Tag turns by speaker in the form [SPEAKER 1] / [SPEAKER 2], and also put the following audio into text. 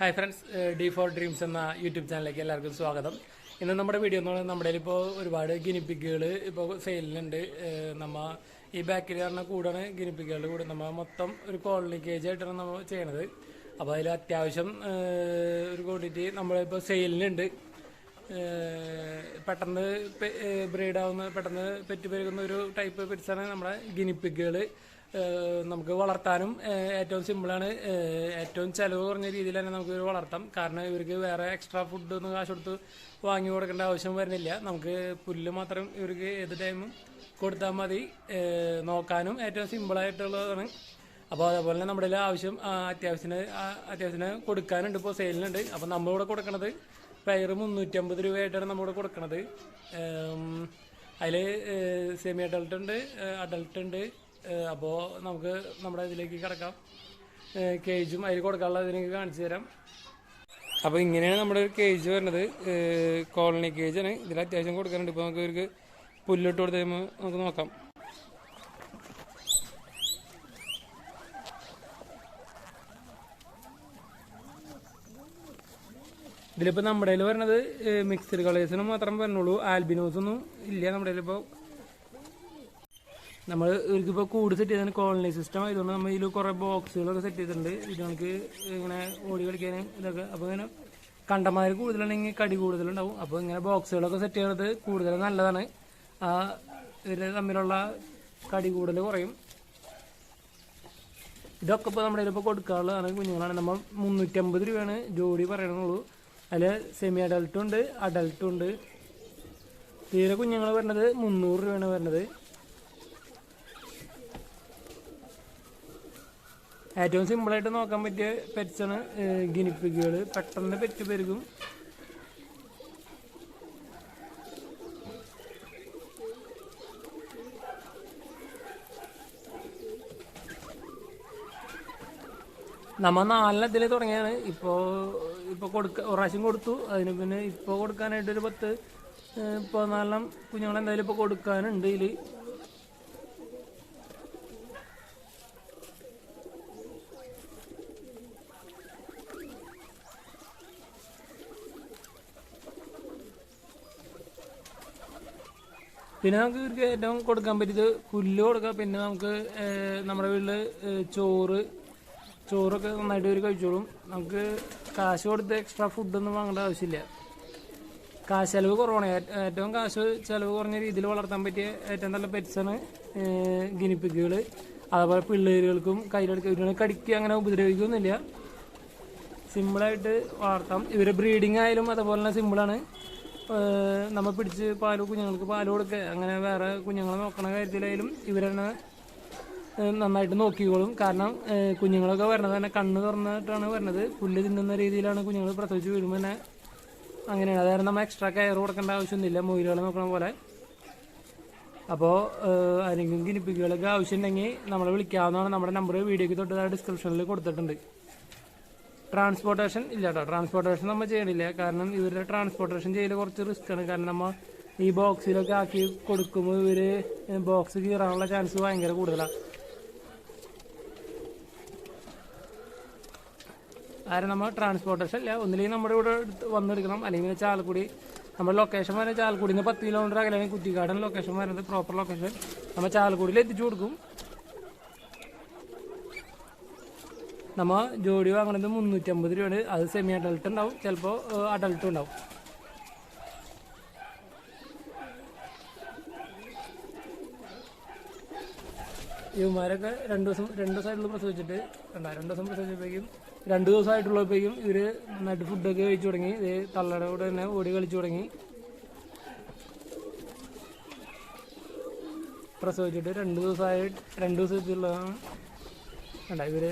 [SPEAKER 1] Hi friends D for dreams എന്ന YouTube ചാനലിലേക്ക് എല്ലാവർക്കും സ്വാഗതം. ഇന്ന് നമ്മുടെ വീഡിയോ എന്ന് പറയുന്നത് നമ്മുടെ ഇപ്പോൾ ഒരുപാട് ഗിനിപ്പിക്കുകൾ ഇപ്പോൾ സെയിലിലുണ്ട് നമ്മൾ നമ്മ ഈ ബാക്കിൽ പറഞ്ഞ കൂടാണ് ഗിനിപ്പിക്കുകളുടെ കൂടെ നമ്മൾ മൊത്തം ഒരു കോളനി കേജ് ആയിട്ടാണ് നമ്മൾ ചെയ്യണത്. അപ്പോൾ അതിൽ അത്യാവശ്യം ഒരു ക്വാണ്ടിറ്റി നമ്മളിപ്പോൾ സെയിലിനുണ്ട് പെട്ടെന്ന് ബ്രീഡാവുന്ന പെട്ടെന്ന് പെറ്റ് പെരുകുന്ന ഒരു ടൈപ്പ് പെറ്റ്സാണ് നമ്മുടെ ഗിനിപ്പിക്കുകൾ നമുക്ക് വളർത്താനും ഏറ്റവും സിമ്പിളാണ് ഏറ്റവും ചിലവ് കുറഞ്ഞ രീതിയിൽ തന്നെ നമുക്ക് വളർത്താം. കാരണം ഇവർക്ക് വേറെ എക്സ്ട്രാ ഫുഡ് ഒന്നും കാശ് കൊടുത്ത് വാങ്ങി കൊടുക്കേണ്ട ആവശ്യം വരുന്നില്ല. നമുക്ക് പുല്ല് മാത്രം ഇവർക്ക് ഏത് ടൈമും കൊടുത്താൽ മതി. നോക്കാനും ഏറ്റവും സിമ്പിളായിട്ടുള്ളതാണ് അപ്പോൾ അതേപോലെ തന്നെ നമ്മുടെ ആവശ്യം അത്യാവശ്യത്തിന് അത്യാവശ്യത്തിന് കൊടുക്കാനുണ്ട്. ഇപ്പോൾ സെയിലിനുണ്ട് അപ്പോൾ നമ്മളിവിടെ കൊടുക്കണത് പയർ മുന്നൂറ്റമ്പത് രൂപയായിട്ടാണ് നമ്മളിവിടെ കൊടുക്കണത്. അതിൽ സെമി അഡൾട്ട് ഉണ്ട് അഡൾട്ട് ഉണ്ട് അപ്പോൾ നമുക്ക് നമ്മുടെ ഇതിലേക്ക് കിടക്കാം. കേജും അതിൽ കൊടുക്കാനുള്ള ഇതിലേക്ക് കാണിച്ചു തരാം. അപ്പോൾ ഇങ്ങനെയാണ് നമ്മുടെ ഒരു കേജ് വരുന്നത് കോളനി കേജാണ് ഇതിൽ അത്യാവശ്യം കൊടുക്കാനുണ്ട്. ഇപ്പോൾ നമുക്ക് ഇവർക്ക് പുല്ലിട്ട് കൊടുത്ത് കഴിയുമ്പോൾ നമുക്ക് നോക്കാം. ഇതിലിപ്പോൾ നമ്മുടെ കയ്യിൽ വരുന്നത് മിക്സ്ഡ് കളേഴ്സിന് മാത്രം വരുന്നുള്ളൂ ആൽബിനോസൊന്നും ഇല്ല നമ്മുടെ കയ്യിലിപ്പോൾ നമ്മൾ ഇവർക്കിപ്പോൾ കൂട് സെറ്റ് ചെയ്തതിന് കോളനി സിസ്റ്റം ആയതുകൊണ്ട് നമ്മൾ ഇതിൽ കുറേ ബോക്സുകളൊക്കെ സെറ്റ് ചെയ്തിട്ടുണ്ട്. ഇത് നമുക്ക് ഇങ്ങനെ ഓടി കളിക്കാനും ഇതൊക്കെ അപ്പോൾ ഇങ്ങനെ കണ്ടമാര് കൂടുതലുണ്ടെങ്കിൽ കടി കൂടുതലുണ്ടാവും. അപ്പോൾ ഇങ്ങനെ ബോക്സുകളൊക്കെ സെറ്റ് ചെയ്യുന്നത് കൂടുതൽ നല്ലതാണ്. ആ ഇവർ തമ്മിലുള്ള കടി കൂടുതൽ കുറയും. ഇതൊക്കെ ഇപ്പോൾ നമ്മുടെ ഇതിപ്പോൾ കൊടുക്കാനുള്ളതാണ്. കുഞ്ഞുങ്ങളാണ്. നമ്മൾ മുന്നൂറ്റമ്പത് രൂപയാണ് ജോഡി പറയണുള്ളൂ അതിൽ സെമി അഡൽട്ടും ഉണ്ട് അഡൽട്ടും ഉണ്ട്. തീരെ കുഞ്ഞുങ്ങൾ വരുന്നത് മുന്നൂറ് രൂപയാണ് വരുന്നത്. ഏറ്റവും സിമ്പിളായിട്ട് നോക്കാൻ പറ്റിയ പെറ്റ്സാണ് ഗിനിപ്പിക്കുകൾ പെട്ടെന്ന് പെറ്റ് പെരുകും. നമ്മ നാലെണ്ണത്തിൽ തുടങ്ങിയാണ് ഇപ്പോൾ ഇപ്പോൾ കൊടുക്ക പ്രാവശ്യം കൊടുത്തു. അതിന് പിന്നെ ഇപ്പോൾ കൊടുക്കാനായിട്ട് ഒരു പത്ത് പതിനാലെണ്ണം കുഞ്ഞുങ്ങൾ എന്തായാലും ഇപ്പോൾ കൊടുക്കാനുണ്ട് ഇതിൽ പിന്നെ നമുക്ക് ഇവർക്ക് ഏറ്റവും കൊടുക്കാൻ പറ്റിയത് പുല്ല് കൊടുക്കാം. പിന്നെ നമുക്ക് നമ്മുടെ വീട്ടിൽ ചോറ് ചോറൊക്കെ നന്നായിട്ട് ഇവർ കഴിച്ചോളും. നമുക്ക് കാശ് കൊടുത്ത് എക്സ്ട്രാ ഫുഡൊന്നും വാങ്ങേണ്ട ആവശ്യമില്ല. കാശ് ചെലവ് കുറവാണ്. ഏറ്റവും കാശ് ചെലവ് കുറഞ്ഞ രീതിയിൽ വളർത്താൻ പറ്റിയ ഏറ്റവും നല്ല പെറ്റ്സാണ് ഗിനിപ്പിക്കുകൾ അതേപോലെ പിള്ളേരുകൾക്കും കയ്യിലെടുക്കുക ഇവരെ കടിക്കുക അങ്ങനെ ഉപദ്രവിക്കുകയൊന്നുമില്ല സിമ്പിളായിട്ട് വളർത്താം. ഇവർ ബ്രീഡിംഗ് ആയാലും അതുപോലെ തന്നെ സിമ്പിളാണ് നമ്മൾ പിടിച്ച് പാൽ കുഞ്ഞുങ്ങൾക്ക് പാൽ കൊടുക്കുക അങ്ങനെ വേറെ കുഞ്ഞുങ്ങളെ നോക്കണ കാര്യത്തിലായാലും ഇവരെന്നെ നന്നായിട്ട് നോക്കിക്കോളും. കാരണം കുഞ്ഞുങ്ങളൊക്കെ വരണത് തന്നെ കണ്ണ് തുറന്നിട്ടാണ് വരണത്. പുല്ല് തിന്നുന്ന രീതിയിലാണ് കുഞ്ഞുങ്ങൾ പ്രസവിച്ച് വീഴുമ്പോൾ തന്നെ അങ്ങനെയാണ്. അതായത് നമ്മൾ എക്സ്ട്രാ കെയർ കൊടുക്കേണ്ട ആവശ്യമൊന്നുമില്ല. മുയിലുകളെ നോക്കണ പോലെ. അപ്പോൾ ആരെങ്കിലും ഗിനിപ്പിക്കുകളൊക്കെ ആവശ്യമുണ്ടെങ്കിൽ നമ്മളെ വിളിക്കാവുന്നതാണ്. നമ്മുടെ നമ്പർ വീഡിയോയ്ക്ക് തൊട്ട് ഡിസ്ക്രിപ്ഷനിൽ കൊടുത്തിട്ടുണ്ട്. ട്രാൻസ്പോർട്ടേഷൻ ഇല്ല കേട്ടോ ട്രാൻസ്പോർട്ടേഷൻ നമ്മൾ ചെയ്യണില്ല. കാരണം ഇവരുടെ ട്രാൻസ്പോർട്ടേഷൻ ചെയ്യൽ കുറച്ച് റിസ്ക് ആണ്. കാരണം നമ്മൾ ഈ ബോക്സിലൊക്കെ ആക്കി കൊടുക്കുമ്പോൾ ഇവർ ബോക്സ് കീറാനുള്ള ചാൻസ് ഭയങ്കര കൂടുതലാണ് ആരും നമ്മൾ ട്രാൻസ്പോർട്ടേഷൻ ഇല്ല. ഒന്നില്ലെങ്കിൽ നമ്മുടെ ഇവിടെ വന്നെടുക്കണം. അല്ലെങ്കിൽ ചാലക്കുടി നമ്മുടെ ലൊക്കേഷൻ വരുന്നത് ചാലക്കുടിയിൽ നിന്ന് പത്ത് കിലോമീറ്റർ അകലെയാണ് കുറ്റിക്കാടൻ ലൊക്കേഷൻ വരുന്നത് പ്രോപ്പർ ലൊക്കേഷൻ നമ്മൾ ചാലക്കുടിയിൽ എത്തിച്ചു കൊടുക്കും. നമ്മ ജോഡി വാങ്ങണത് മുന്നൂറ്റമ്പത് രൂപയാണ്. അത് സെമി അഡൾട്ട് ഉണ്ടാവും. ചിലപ്പോൾ അഡൾട്ടും ഉണ്ടാവും. ഇവന്മാരൊക്കെ രണ്ട് ദിവസം രണ്ട് ദിവസമായിട്ടുള്ള പ്രസവിച്ചിട്ട് കണ്ട രണ്ട് ദിവസം പ്രസവിച്ചപ്പോഴേക്കും രണ്ട് ദിവസമായിട്ടുള്ളപ്പോഴേക്കും ഇവർ നന്നായിട്ട് ഫുഡൊക്കെ കഴിച്ചു തുടങ്ങി. ഇത് തള്ളയുടെ കൂടെ തന്നെ ഓടി കളിച്ചു തുടങ്ങി. പ്രസവിച്ചിട്ട് രണ്ട് ദിവസമായി രണ്ട് ദിവസത്തിലുള്ളതാണ് കണ്ട ഇവർ